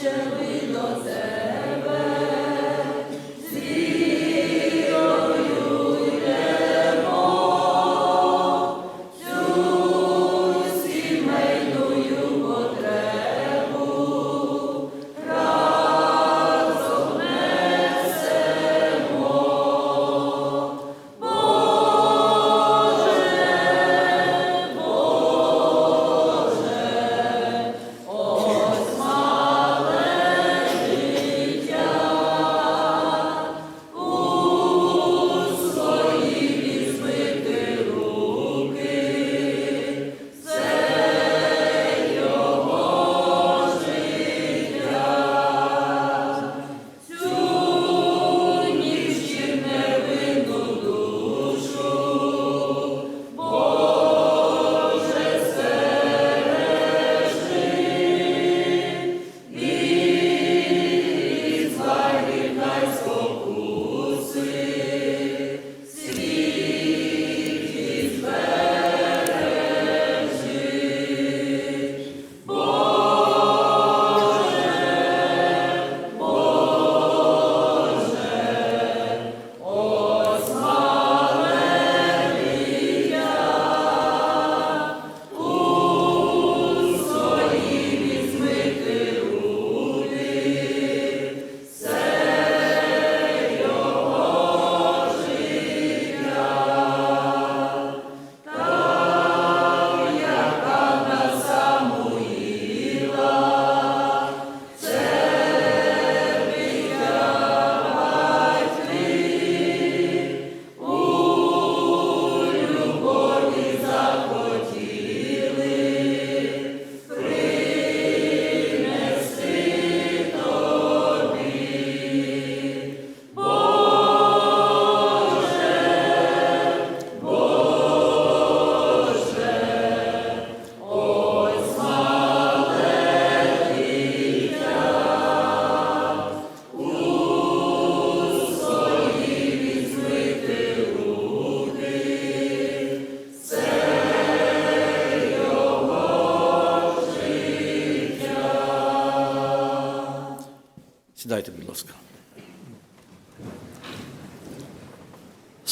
Сідайте,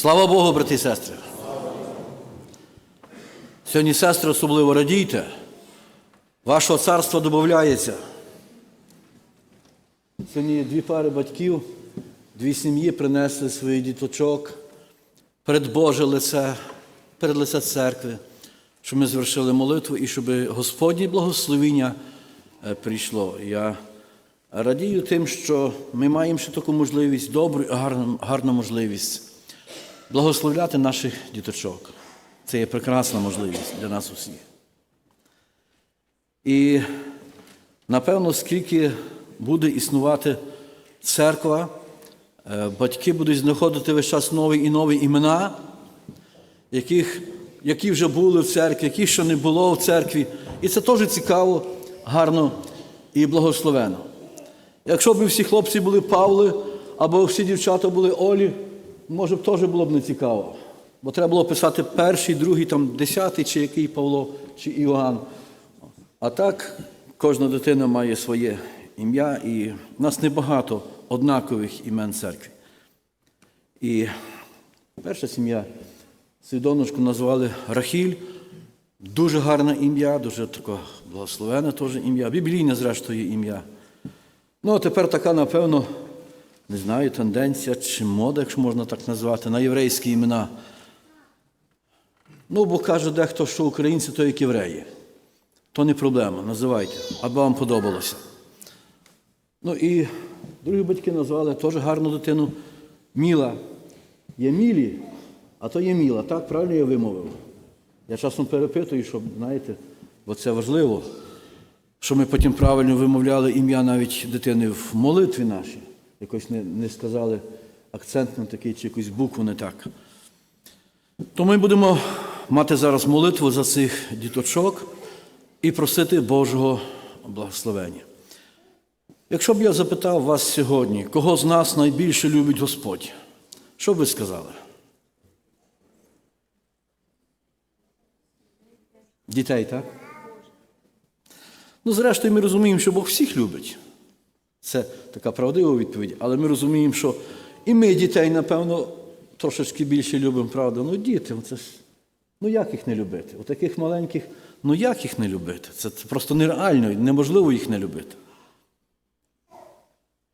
Слава Богу, брати і сестри. Сьогодні, сестри, особливо радійте. Вашого царства додається. Сьогодні дві пари батьків, дві сім'ї принесли своїх діточок перед Боже лице, перед лице церкви, щоб ми звершили молитву і щоб Господнє благословіння е, прийшло. Я радію тим, що ми маємо ще таку можливість, добру і гарну, гарну можливість благословляти наших діточок. Це є прекрасна можливість для нас усіх. І напевно, скільки буде існувати церква, е, батьки будуть знаходити весь час нові і нові імена, яких, які вже були в церкві, яких ще не було в церкві. І це теж цікаво, гарно і благословено. Якщо б всі хлопці були Павли, або всі дівчата були Олі, може б теж було б не цікаво. Бо треба було писати перший, другий, там, десятий, чи який Павло, чи Іоанн. А так, кожна дитина має своє ім'я, і в нас небагато однакових імен церкви. І перша сім'я цю назвали Рахіль. Дуже гарне ім'я, дуже таке благословенне теж ім'я, біблійне, зрештою, ім'я. Ну, а тепер така, напевно, не знаю, тенденція чи мода, якщо можна так назвати, на єврейські імена. Ну, бо каже дехто, що українці то як євреї. То не проблема, називайте, аби вам подобалося. Ну і другі батьки назвали теж гарну дитину Міла. Є Мілі, а то є Міла. Так правильно я вимовив? Я часом перепитую, щоб, знаєте, бо це важливо, щоб ми потім правильно вимовляли ім'я навіть дитини в молитві нашій. Якось не, не сказали акцент на такий чи якусь букву не так. То ми будемо мати зараз молитву за цих діточок і просити Божого благословення. Якщо б я запитав вас сьогодні, кого з нас найбільше любить Господь, що б ви сказали? Дітей, так? Ну, зрештою, ми розуміємо, що Бог всіх любить. Це така правдива відповідь, але ми розуміємо, що і ми дітей, напевно, трошечки більше любимо, правда. Ну, діти, це ж, ну як їх не любити? У таких маленьких, ну як їх не любити? Це, просто нереально, неможливо їх не любити.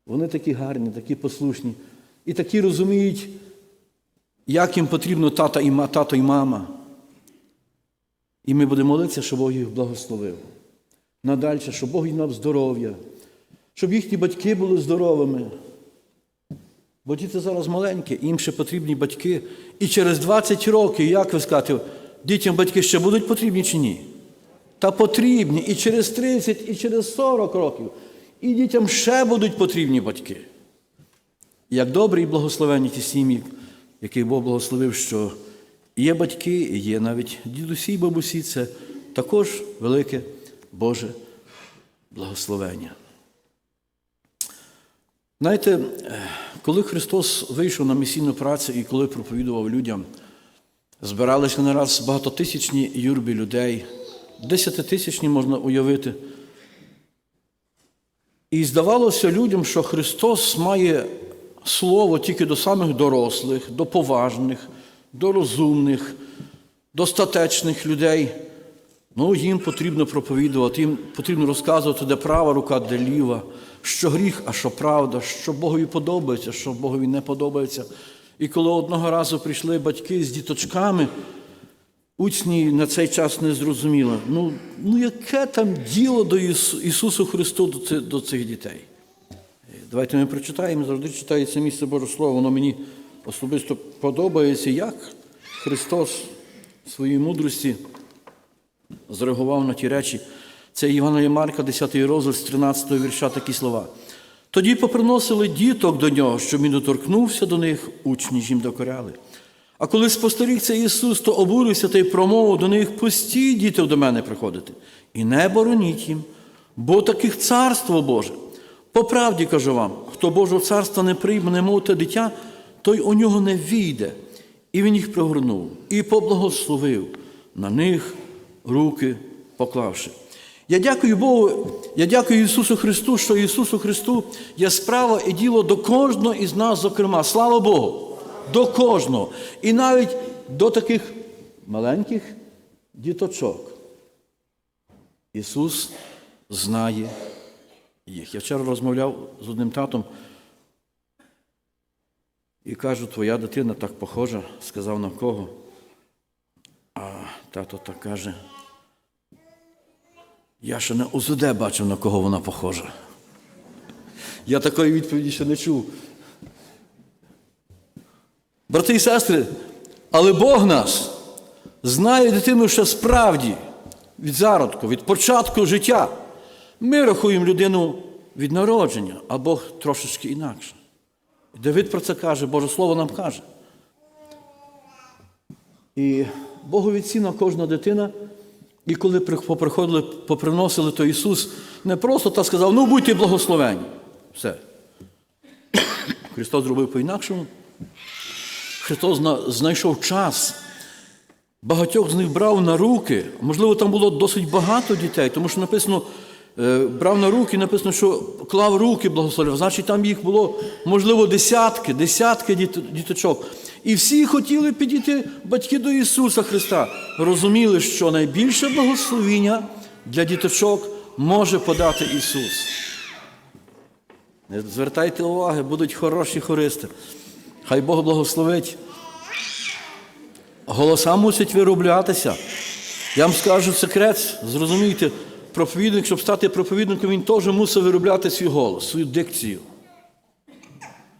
Вони такі гарні, такі послушні, і такі розуміють, як їм потрібно тата і, тато і мама. І ми будемо молитися, щоб Бог їх благословив. Надальше, щоб Бог їм дав здоров'я, щоб їхні батьки були здоровими. Бо діти зараз маленькі, їм ще потрібні батьки. І через 20 років, як ви скажете, дітям батьки ще будуть потрібні чи ні? Та потрібні і через 30, і через 40 років. І дітям ще будуть потрібні батьки. Як добрі і благословенні ті сім'ї, яких Бог благословив, що є батьки, і є навіть дідусі і бабусі, це також велике Боже благословення. Знаєте, е, коли Христос вийшов на місійну працю і коли проповідував людям, збиралися не раз багатотисячні юрби людей, десятитисячні можна уявити. І здавалося людям, що Христос має слово тільки до самих дорослих, до поважних, до розумних, до статечних людей. Ну, їм потрібно проповідувати, їм потрібно розказувати, де права рука, де ліва, що гріх, а що правда, що Богові подобається, що Богові не подобається. І коли одного разу прийшли батьки з діточками, учні на цей час не зрозуміли, ну, ну яке там діло до Ісу- Ісусу Христу до цих, дітей? Давайте ми прочитаємо, завжди це місце Боже Слово, воно мені особисто подобається, як Христос в своїй мудрості зреагував на ті речі. Це Івана Марка, 10 розділ з 13 вірша такі слова. Тоді поприносили діток до нього, щоб він доторкнувся до них, учні ж їм докоряли. А коли спостеріг це Ісус, то обурився та й промовив до них, пусті діти до мене приходити, і не бороніть їм, бо таких царство Боже. По правді кажу вам, хто Божого царства не прийме, немов те дитя, той у нього не війде. І він їх пригорнув і поблагословив на них руки поклавши. Я дякую Богу, я дякую Ісусу Христу, що Ісусу Христу є справа і діло до кожного із нас, зокрема. Слава Богу! До кожного. І навіть до таких маленьких діточок. Ісус знає їх. Я вчора розмовляв з одним татом і кажу, твоя дитина так похожа, сказав на кого. А тато так каже. Я ще не УЗД бачив, на кого вона похожа. Я такої відповіді ще не чув. Брати і сестри, але Бог нас знає дитину ще справді від зародку, від початку життя. Ми рахуємо людину від народження, а Бог трошечки інакше. Давид про це каже, Боже Слово нам каже. І Богові ціна кожна дитина. І коли поприходили, поприносили, то Ісус не просто так сказав, ну будьте благословені. Все. Христос зробив по-інакшому. Христос знайшов час. Багатьох з них брав на руки. Можливо, там було досить багато дітей, тому що написано, е, брав на руки, написано, що клав руки благословив. Значить, там їх було, можливо, десятки, десятки діточок. І всі хотіли підійти батьки до Ісуса Христа. Розуміли, що найбільше благословіння для діточок може подати Ісус. Звертайте уваги, будуть хороші хористи. Хай Бог благословить. Голоса мусять вироблятися. Я вам скажу секрет, зрозумійте, проповідник, щоб стати проповідником, він теж мусить виробляти свій голос, свою дикцію.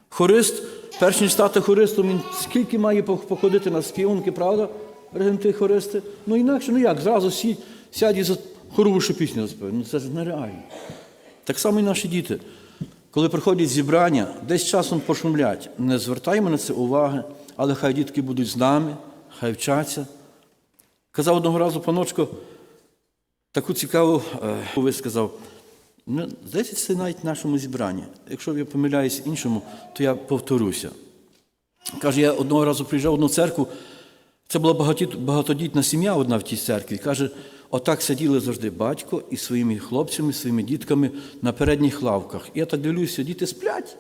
Хорист, перш ніж стати хористом, він скільки має походити на співанки, правда? Регенти хористи? Ну інакше, ну як, зразу сідь, сядь і за хоровушу пісню заспівай. Ну це ж нереально. Так само і наші діти. Коли приходять зібрання, десь часом пошумлять. Не звертаємо на це уваги, але хай дітки будуть з нами, хай вчаться. Казав одного разу паночко, таку цікаву е, висказав. Ну, Здається, це навіть в нашому зібранні. Якщо я помиляюсь іншому, то я повторюся. Каже, я одного разу приїжджав в одну церкву, це була багатодітна сім'я одна в тій церкві. Каже, отак сиділи завжди батько і своїми хлопцями, своїми дітками на передніх лавках. І я так дивлюся, діти сплять.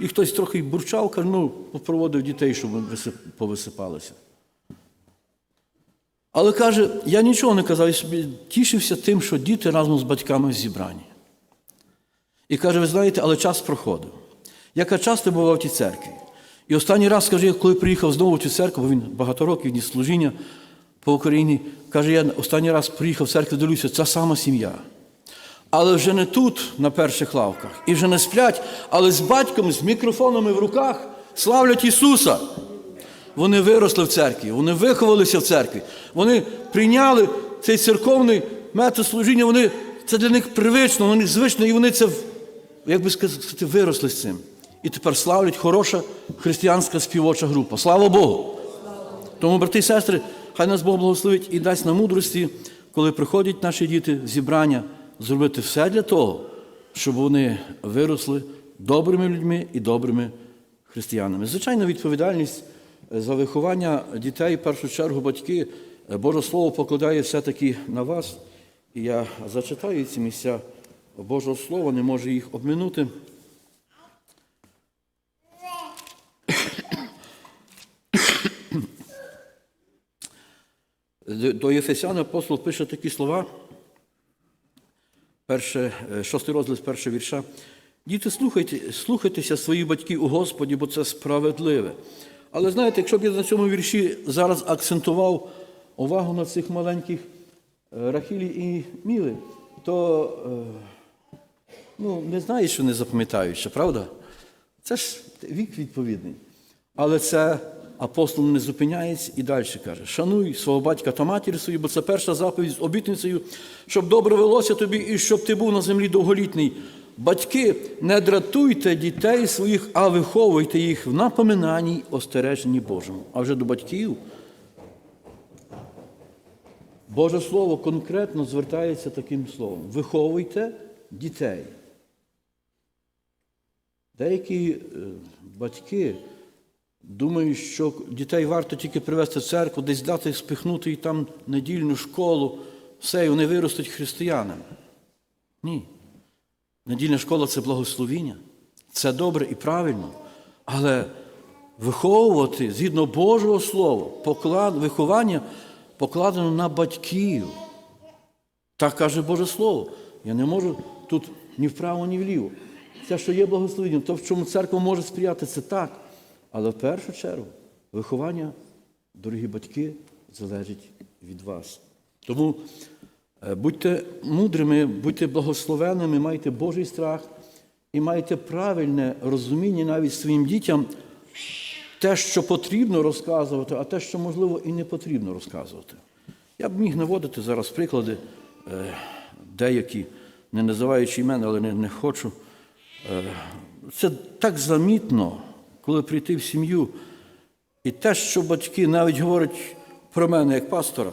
І хтось трохи бурчав, каже, ну, попроводив дітей, щоб висип- повисипалися. Але каже, я нічого не казав, я собі тішився тим, що діти разом з батьками в зібранні. І каже, ви знаєте, але час проходив. Я часто бував в тій церкві. І останній раз, каже, коли приїхав знову в цю церкву, бо він багато років ніс служіння по Україні, каже, я останній раз приїхав в церкву, дивлюся, ця сама сім'я. Але вже не тут, на перших лавках, і вже не сплять, але з батьком, з мікрофонами в руках славлять Ісуса. Вони виросли в церкві, вони виховалися в церкві, вони прийняли цей церковний метод служіння, вони, це для них привично, вони звично, і вони це, як би сказати, виросли з цим. І тепер славлять хороша християнська співоча група. Слава Богу! Тому, брати і сестри, хай нас Бог благословить і дасть нам мудрості, коли приходять наші діти в зібрання, зробити все для того, щоб вони виросли добрими людьми і добрими християнами. Звичайно, відповідальність за виховання дітей, в першу чергу, батьки, Боже Слово покладає все-таки на вас. І я зачитаю ці місця Божого Слова, не можу їх обминути. До Єфесяна апостол пише такі слова, перше, е, шостий з першого вірша. Діти, слухайте, слухайтеся своїх батьків у Господі, бо це справедливе. Але знаєте, якщо б я на цьому вірші зараз акцентував увагу на цих маленьких е, Рахілі і Міли, то е, ну, не знаю, що не запам'ятаючи, правда? Це ж вік відповідний. Але це апостол не зупиняється і далі каже: шануй свого батька та матір свою, бо це перша заповідь з обітницею, щоб добре велося тобі і щоб ти був на землі довголітній. Батьки, не дратуйте дітей своїх, а виховуйте їх в напоминанні остереженні Божому. А вже до батьків. Боже Слово конкретно звертається таким словом: виховуйте дітей. Деякі е, батьки думають, що дітей варто тільки привезти в церкву, десь дати спихнути і там недільну школу, все, і вони виростуть християнами. Ні. Недільна школа це благословіння, це добре і правильно. Але виховувати згідно Божого Слова, поклад, виховання покладено на батьків. Так каже Боже Слово. Я не можу тут ні вправо, ні вліво. Це, що є благословенням, то, в чому церква може сприяти, це так. Але в першу чергу виховання, дорогі батьки, залежить від вас. Тому будьте мудрими, будьте благословенними, майте Божий страх і майте правильне розуміння навіть своїм дітям те, що потрібно розказувати, а те, що, можливо, і не потрібно розказувати. Я б міг наводити зараз приклади, е, деякі, не називаючи імен, але не, не хочу. Е, Це так замітно, коли прийти в сім'ю, і те, що батьки навіть говорять про мене як пастора,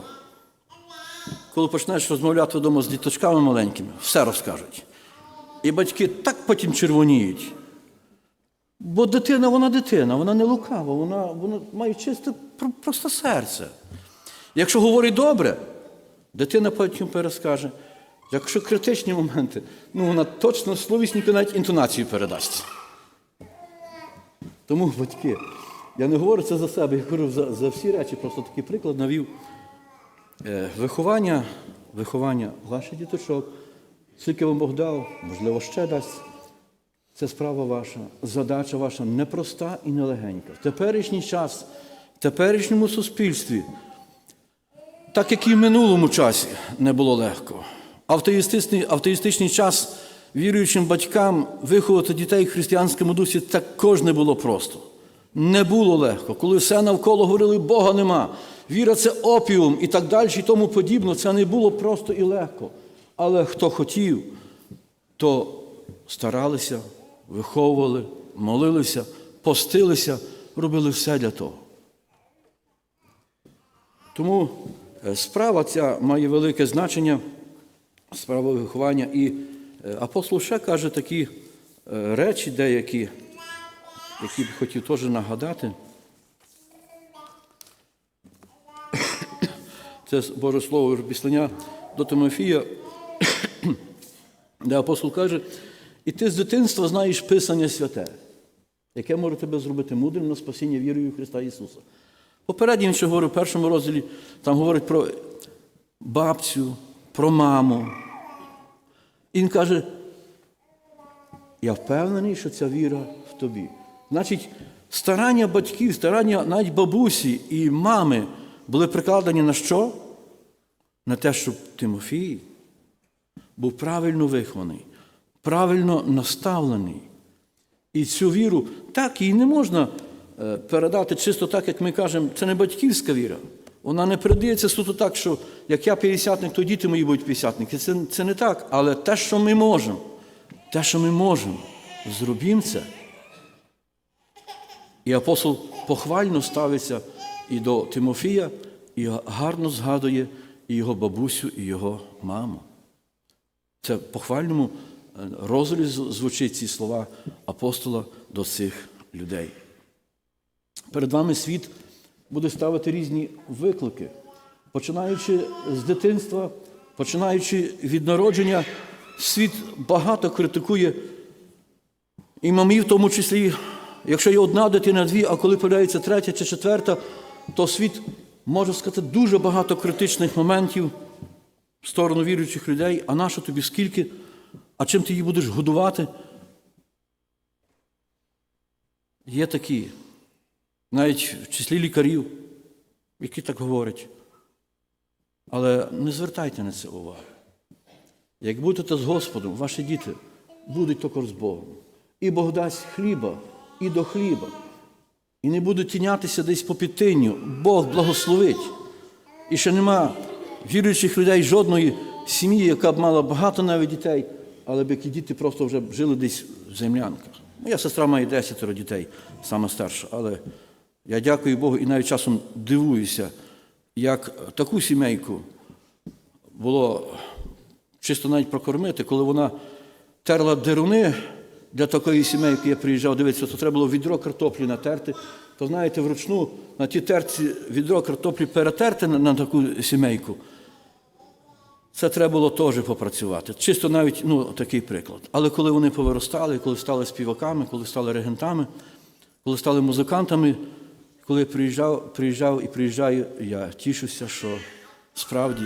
коли почнеш розмовляти вдома з діточками маленькими, все розкажуть. І батьки так потім червоніють. Бо дитина, вона дитина, вона не лукава, вона, вона має чисте просто серце. Якщо говорить добре, дитина потім перескаже. Якщо критичні моменти, ну вона точно словісненько навіть інтонацію передасть. Тому, батьки, я не говорю це за себе, я говорю за, за всі речі, просто такий приклад навів. Е, виховання, виховання ваших діточок, скільки вам Бог дав, можливо, ще дасть. Це справа ваша, задача ваша непроста і нелегенька. В теперішній час, в теперішньому суспільстві, так як і в минулому часі не було легко. Автоїстичний, автоїстичний час віруючим батькам виховати дітей в християнському дусі також не було просто. Не було легко. Коли все навколо говорили, Бога нема, віра це опіум і так далі, і тому подібне, це не було просто і легко. Але хто хотів, то старалися, виховували, молилися, постилися, робили все для того. Тому е, справа ця має велике значення, справа виховання. І е, апостол ще каже такі е, речі деякі, які б хотів теж нагадати. Це Боже Слово післання до Тимофія, де апостол каже, і ти з дитинства знаєш Писання святе, яке може тебе зробити мудрим на спасіння вірою в Христа Ісуса. Попередньо він ще говорив в першому розділі, там говорить про бабцю, про маму. І він каже, я впевнений, що ця віра в тобі. Значить, старання батьків, старання навіть бабусі і мами були прикладені на що? На те, щоб Тимофій був правильно вихований, правильно наставлений. І цю віру так її не можна е, передати чисто так, як ми кажемо, це не батьківська віра. Вона не передається суто так, що як я п'ятдесятник, то діти мої будуть п'ятдесятники. Це, це не так. Але те, що ми можемо, те, що ми можемо, зробімо це. І апостол похвально ставиться і до Тимофія, і гарно згадує і його бабусю, і його маму. Це в похвальному е, розрізі звучить ці слова апостола до цих людей. Перед вами світ буде ставити різні виклики, починаючи з дитинства, починаючи від народження, світ багато критикує і мамі в тому числі, якщо є одна дитина, дві, а коли появляється третя чи четверта, то світ може сказати дуже багато критичних моментів в сторону віруючих людей, а нащо тобі скільки, а чим ти її будеш годувати? Є такі, навіть в числі лікарів, які так говорять. Але не звертайте на це уваги. Як будете з Господом, ваші діти будуть також з Богом. І Бог дасть хліба і до хліба. І не будуть тінятися десь по підтинню. Бог благословить. І ще нема віруючих людей жодної сім'ї, яка б мала багато навіть дітей, але б які діти просто вже жили десь в землянках. Моя сестра має десятеро дітей, сама старша. Але я дякую Богу і навіть часом дивуюся, як таку сімейку було чисто навіть прокормити, коли вона терла деруни для такої сімейки, я приїжджав, дивитися, то треба було відро картоплі натерти. То знаєте, вручну на ті терці відро картоплі перетерти на, на таку сімейку. Це треба було теж попрацювати. Чисто навіть ну, такий приклад. Але коли вони повиростали, коли стали співаками, коли стали регентами, коли стали музикантами, коли приїжджав, приїжджав і приїжджаю, я тішуся, що справді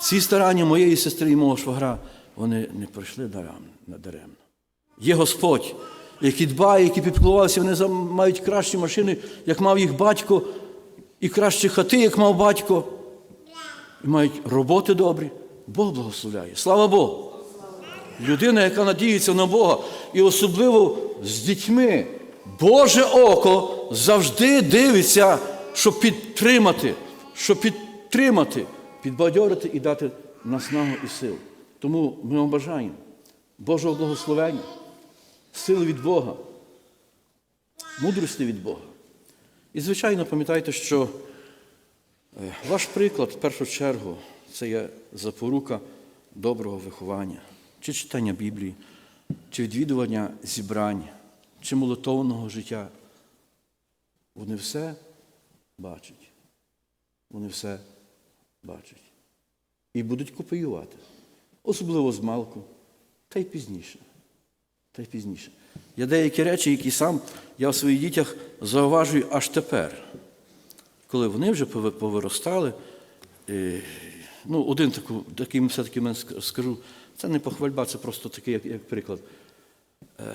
ці старання моєї сестри і мого швагра, вони не пройшли даремно. Є Господь, який дбає, який підпливався, вони мають кращі машини, як мав їх батько, і кращі хати, як мав батько, і мають роботи добрі. Бог благословляє. Слава Богу! Людина, яка надіється на Бога, і особливо з дітьми, Боже око завжди дивиться, щоб підтримати, щоб підтримати, підбадьорити і дати наснагу і сил. Тому ми вам бажаємо Божого благословення, сили від Бога, мудрості від Бога. І, звичайно, пам'ятайте, що е, ваш приклад в першу чергу це є запорука доброго виховання, чи читання Біблії, чи відвідування зібрань, чи молитовного життя. Вони все бачать. Вони все бачать. І будуть копіювати. Особливо з малку, та й пізніше. Та й пізніше. Є деякі речі, які сам я в своїх дітях зауважую аж тепер, коли вони вже повиростали. Ну, один таку, такий все-таки скажу, це не похвальба, це просто такий, як, як приклад. Е,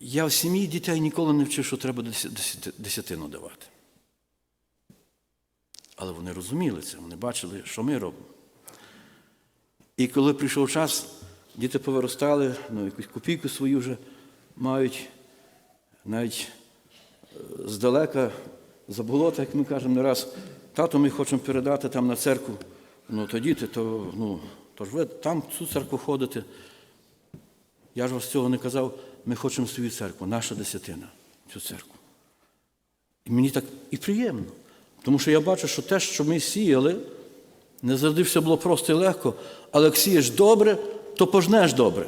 я в сім'ї дітей ніколи не вчив, що треба десятину давати. Але вони розуміли це, вони бачили, що ми робимо. І коли прийшов час, діти повиростали, ну, якусь копійку свою вже мають, навіть е, здалека за болота, як ми кажемо, не раз, тато ми хочемо передати там на церкву. Ну, то діти, то, ну, то ж ви там цю церкву ходите. Я ж вас цього не казав, ми хочемо свою церкву, наша десятина, цю церкву. І мені так і приємно. Тому що я бачу, що те, що ми сіяли, не завжди все було просто і легко, але як сієш добре, то пожнеш добре.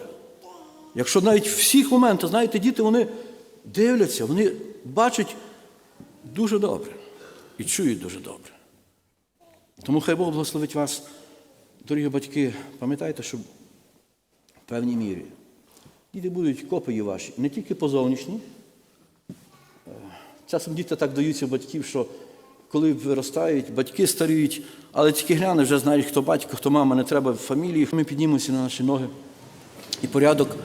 Якщо навіть всіх моментах, знаєте, діти вони дивляться, вони бачать дуже добре і чують дуже добре. Тому хай Бог благословить вас, дорогі батьки, пам'ятайте, що в певній мірі діти будуть копії ваші, не тільки по зовнішній. Е, Часом діти так даються батьків, що коли виростають, батьки старіють, але тільки гляне, вже знають, хто батько, хто мама, не треба в фамілії. Ми піднімемося на наші ноги. І порядок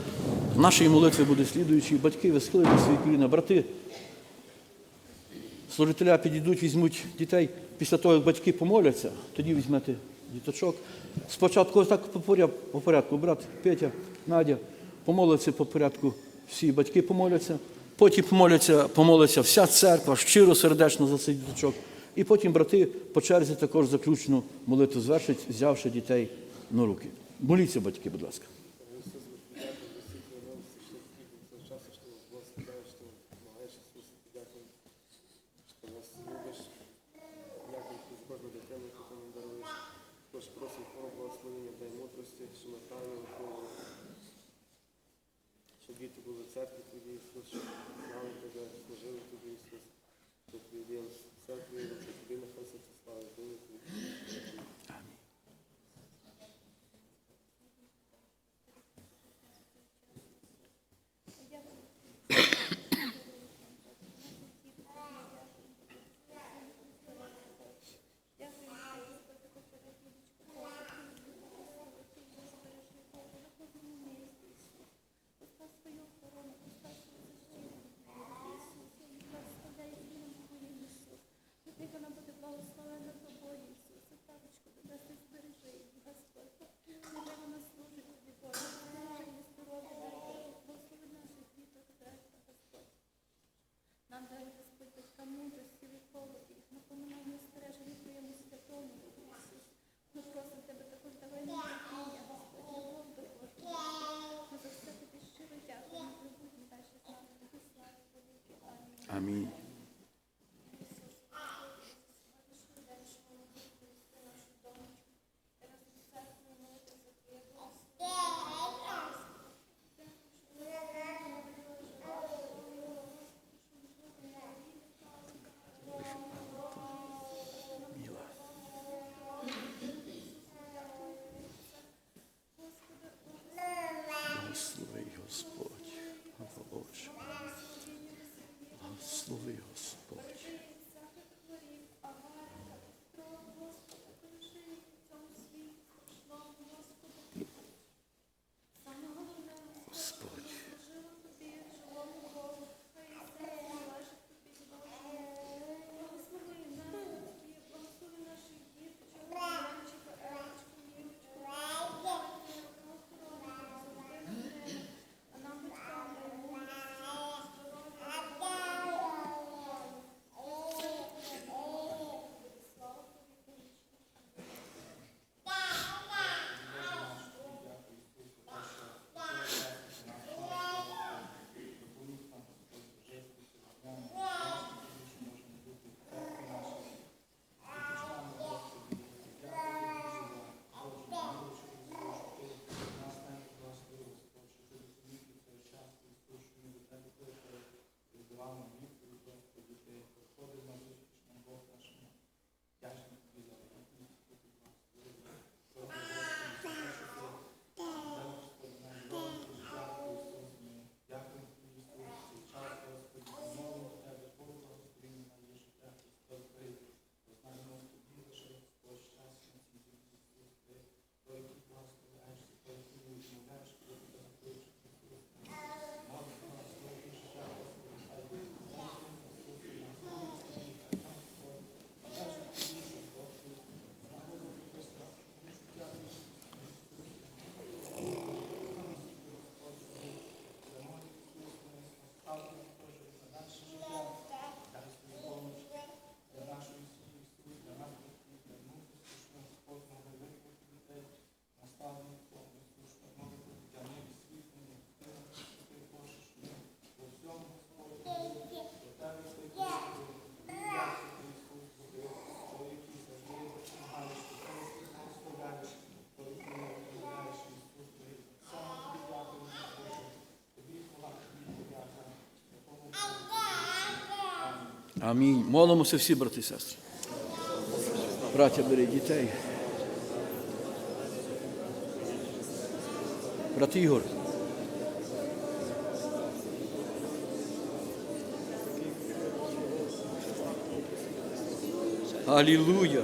нашої молитви буде слідуючий. Батьки, ви схилите свої коліна, брати. Служителя підійдуть, візьмуть дітей після того, як батьки помоляться, тоді візьмете діточок. Спочатку ось так по по порядку, брат Петя, Надя, помоляться по порядку, всі батьки помоляться, потім помоляться, помоляться вся церква, щиро сердечно за цей діточок. І потім брати по черзі також заключну молитву звершать, взявши дітей на руки. Моліться, батьки, будь ласка. часу, что благословляешь, что помогаешь, Иисус, дякую, що нас любиш, дякую ти за кожну дитину, яку ти нам даруєш. Тож просимо Твого благословення, дай мудрості, що ми правильно виховували, щоб діти були в церкві Тобі, Ісус, щоб знали Тебе, служили Тобі, Ісус, що Твій день в церкві, що Тобі нехай все це слава, Тобі. Нехай вона буде благословена тобою, Ісусе, Таточко, тебе ти збережи її, Господь. Нехай вона служить тобі, Боже, збережи її здоров'я, дай Боже, благослови наших діток, дерта, Господь. Нам дай, Господь, батька мудрості, виховувати їх, напоминання стереження твоєму святому, Богу, Ісус. Ми просимо тебе також, давай нам терпіння, Господь, любов до кожного. Ми за все тобі щиро дякуємо, прибудь далі з нами, тобі слава, велике. Амінь. Амінь. Молимося всі, брати і сестри. Браття, беріть дітей. Брат Ігор. Алілуя!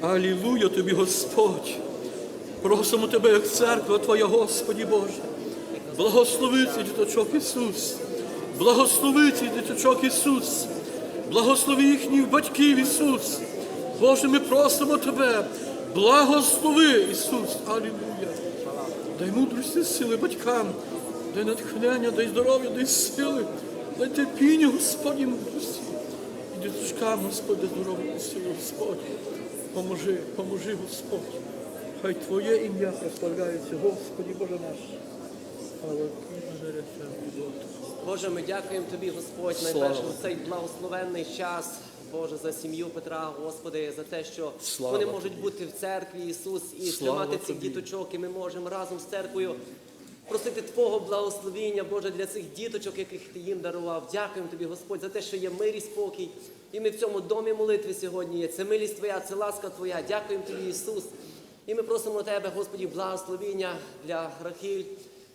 Алілуя тобі, Господь! Просимо Тебе, як церква Твоя, Господі Боже. Благослови цей діточок Ісус. Благослови цей діточок Ісус. Благослови їхніх батьків Ісус. Боже, ми просимо Тебе. Благослови Ісус. Алілуя. Дай мудрості сили батькам, дай натхнення, дай здоров'я, дай сили, дай терпіння, Господі, мудрості. І діточкам, Господи, здоров'я і сили, Господь. Поможи, поможи, Господь. Хай Твоє ім'я прославляється, Господі Боже наш. Слава Тобі, Боже. Ми дякуємо Тобі, Господь, Слава. найперше за цей благословенний час. Боже, за сім'ю Петра, Господи, за те, що Слава вони Тобі. можуть бути в церкві, Ісус, і тримати цих Тобі. діточок, і ми можемо разом з церквою просити Твого благословіння, Боже, для цих діточок, яких Ти їм дарував. Дякуємо Тобі, Господь, за те, що є мир і спокій. І ми в цьому домі молитви сьогодні є. Це милість Твоя, це ласка Твоя. Дякуємо Тобі, Ісус. І ми просимо Тебе, Господі, благословіння для Рахиль,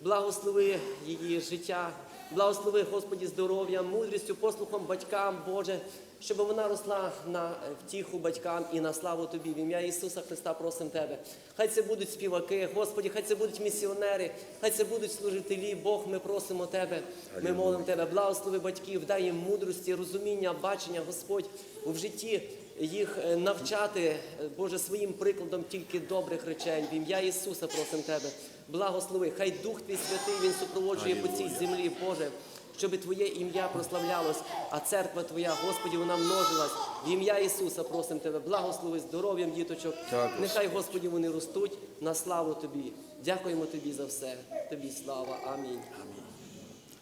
благослови її життя, благослови, Господі, здоров'я, мудрістю, послухом батькам, Боже, щоб вона росла на втіху батькам і на славу Тобі. В ім'я Ісуса Христа просимо Тебе. Хай це будуть співаки, Господі, хай це будуть місіонери, хай це будуть служителі. Бог, ми просимо Тебе. Ми молимо Тебе, благослови батьків, дай їм мудрості, розуміння, бачення, Господь, в житті їх е, навчати, е, Боже, своїм прикладом тільки добрих речей. В ім'я Ісуса просимо Тебе. Благослови, хай Дух Твій Святий Він супроводжує по цій землі, Боже, щоб Твоє ім'я прославлялось, а церква Твоя, Господі, вона множилась. В ім'я Ісуса просимо Тебе, благослови здоров'ям діточок. Так, Нехай, Господі, вони ростуть на славу Тобі. Дякуємо Тобі за все. Тобі слава. Амінь.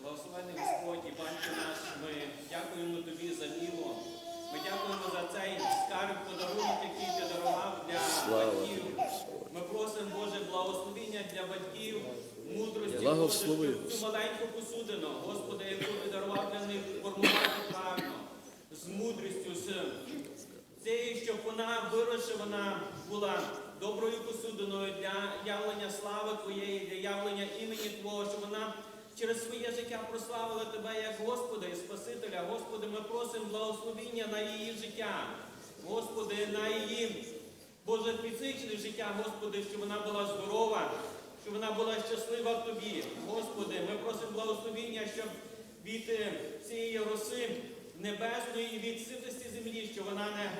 Благословений Господь і Батько наш, ми дякуємо Тобі за діло. Ми дякуємо за цей скарб подарунок, який ти дарував для батьків. Ми просимо, Боже, благословіння для батьків, мудрості, Благослови, Боже, цю маленьку посудину, Господи, яку ти дарував для них, формувати правильно, з мудрістю, з цією, щоб вона виросла, вона була доброю посудиною для явлення слави Твоєї, для явлення імені Твого, щоб вона через своє життя прославила Тебе як Господа і Спасителя. Господи, ми просимо благословіння на її життя. Господи, на її Боже фізичне життя, Господи, щоб вона була здорова, щоб вона була щаслива в Тобі. Господи, ми просимо благословіння, щоб від е, цієї роси небесної, від ситості землі, щоб вона не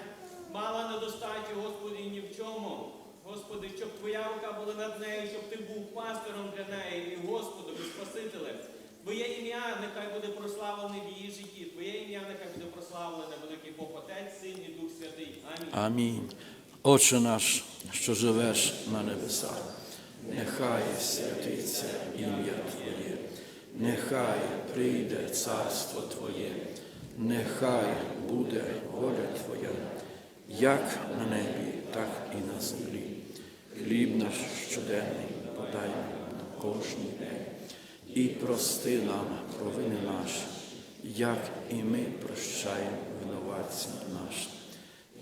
мала недостачі, Господи, ні в чому. Господи, щоб Твоя рука була над нею, щоб Ти був пастиром для неї, і Господом, і Спасителем. Твоє ім'я нехай буде прославлене в її житті. Твоє ім'я нехай буде прославлене, великий Бог Отець, Син і Дух Святий. Амінь. Амінь. Отче наш, що живеш на небесах, нехай святиться ім'я Твоє, нехай прийде царство Твоє, нехай буде воля Твоя, як на небі, так і на землі. Хліб наш щоденний подай нам кожний день, і прости нам провини наші, як і ми прощаємо винуватцям нашим.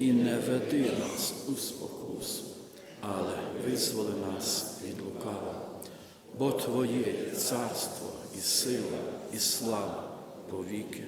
І не веди нас у спокусу, але визволи нас від лукава, бо Твоє царство і сила, і слава повіки.